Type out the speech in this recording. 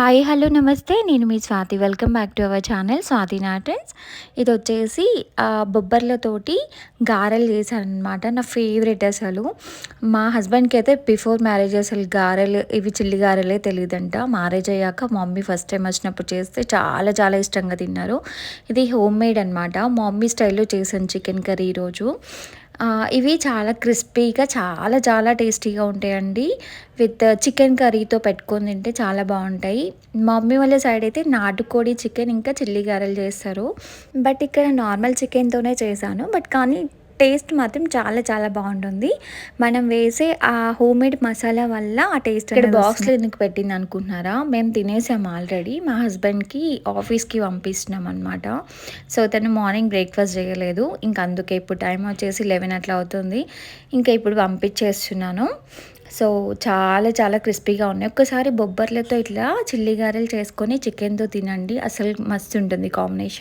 Hi hello నమస్తే. నేను మీ Swathi. Welcome back to our channel Swathi నాటన్స్ ఇది వచ్చేసి బొబ్బర్లతోటి గారెలు చేశాను అనమాట నా ఫేవరెట్ అసలు. మా హస్బెండ్కి అయితే బిఫోర్ మ్యారేజ్ అసలు గారెలు ఇవి చిల్లి గారెలే తెలియదంట. మ్యారేజ్ అయ్యాక మమ్మీ ఫస్ట్ టైం వచ్చినప్పుడు చేస్తే చాలా చాలా ఇష్టంగా తిన్నారు. ఇది హోమ్ మేడ్ అనమాట మమ్మీ స్టైల్లో చేశాను చికెన్ కర్రీ ఈరోజు. ఇవి చాలా క్రిస్పీగా చాలా చాలా టేస్టీగా ఉంటాయండి. విత్ చికెన్ కర్రీతో పెట్టుకొని తింటే చాలా బాగుంటాయి. మమ్మీ వాళ్ళ సైడ్ అయితే నాటుకోడి చికెన్ ఇంకా చిల్లీ గారెలు చేస్తారు. బట్ ఇక్కడ నార్మల్ చికెన్తోనే చేశాను. బట్ కానీ టేస్ట్ మాత్రం చాలా చాలా బాగుంటుంది. మనం వేసే ఆ హోమ్ మేడ్ మసాలా వల్ల ఆ టేస్ట్ ఇక్కడ బాక్స్లో ఎందుకు పెట్టింది అనుకుంటున్నారా? మేము తినేసాము ఆల్రెడీ మా హస్బెండ్కి ఆఫీస్కి పంపిస్తున్నాం అనమాట సో తను మార్నింగ్ బ్రేక్ఫాస్ట్ చేయలేదు. ఇంకా అందుకే ఇప్పుడు టైం వచ్చేసి లెవెన్ అట్లా అవుతుంది. ఇంకా ఇప్పుడు పంపించేస్తున్నాను. సో చాలా చాలా క్రిస్పీగా ఉన్నాయి. ఒక్కసారి బొబ్బర్లతో ఇట్లా చిల్లి గారెలు చేసుకొని చికెన్తో తినండి. అసలు మస్తు ఉంటుంది కాంబినేషన్